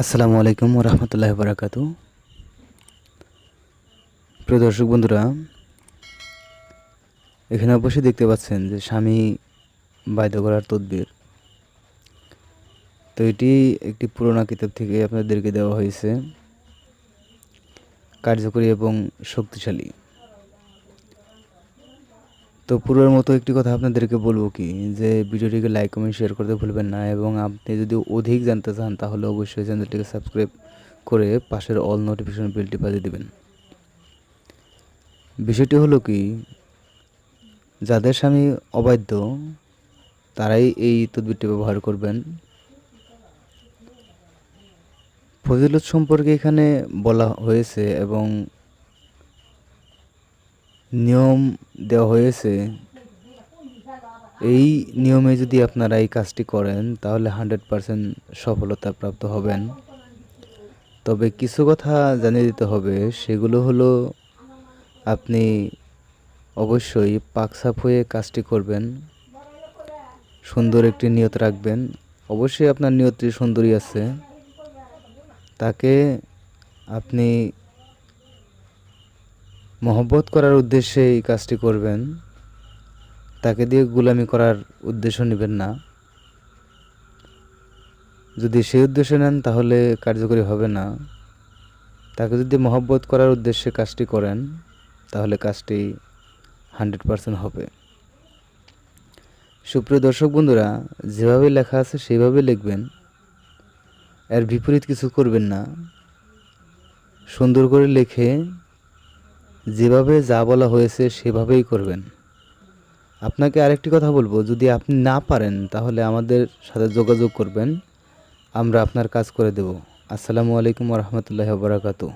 আসসালামু আলাইকুম রহমতুল্লাহ বারাকাত প্রিয় দর্শক বন্ধুরা, এখানে অবশ্যই দেখতে পাচ্ছেন যে স্বামী বাধ্য করার তদবির। তো এটি একটি পুরোনো কিতাব থেকে আপনাদেরকে দেওয়া হয়েছে। কার্যকরী এবং শক্তিশালী। তো পূর্বের মতো একটি কথা আপনাদেরকে বলব কি, যে ভিডিওটিকে লাইক কমেন্ট শেয়ার করতে ভুলবেন না এবং আপনি যদি অধিক জানতে চান তাহলে অবশ্যই চ্যানেলটিকে সাবস্ক্রাইব করে পাশের অল নোটিফিকেশন বেলটি বাজিয়ে দেবেন। বিষয়টি হলো কি, যাদের স্বামী অবাধ্য তারাই এই তদবিরটি ব্যবহার করবেন। ফজিলত সম্পর্কে এখানে বলা হয়েছে এবং নিয়ম দেওয়া হয়েছে। এই নিয়মে যদি আপনারা এই কাজটি করেন, তাহলে হান্ড্রেড পারসেন্ট সফলতা প্রাপ্ত হবেন। তবে কিছু কথা জানিয়ে দিতে হবে, সেগুলো হলো আপনি অবশ্যই পাকসাপ হয়ে কাজটি করবেন, সুন্দর একটি নিয়ত রাখবেন। অবশ্যই আপনার নিয়তটি সুন্দরী আছে। তাকে আপনি মহব্বত করার উদ্দেশ্যে এই কাজটি করবেন, তাকে দিয়ে গুলামি করার উদ্দেশ্য নেবেন না। যদি সেই উদ্দেশ্য নেন, তাহলে কার্যকরী হবে না। তাকে যদি মহব্বত করার উদ্দেশ্যে কাজটি করেন, তাহলে কাজটি হান্ড্রেড পারসেন্ট হবে। সুপ্রিয় দর্শক বন্ধুরা, যেভাবে লেখা আছে সেইভাবে লিখবেন। এর বিপরীত কিছু করবেন না। সুন্দর করে লিখে যেভাবে যা বলা হয়েছে সেভাবেই করবেন। আপনাকে আরেকটি কথা বলব, যদি আপনি না পারেন তাহলে আমাদের সাথে যোগাযোগ করবেন, আমরা আপনার কাজ করে দেব। আসসালামু আলাইকুম রহমতুল্লাহ বারাকাতু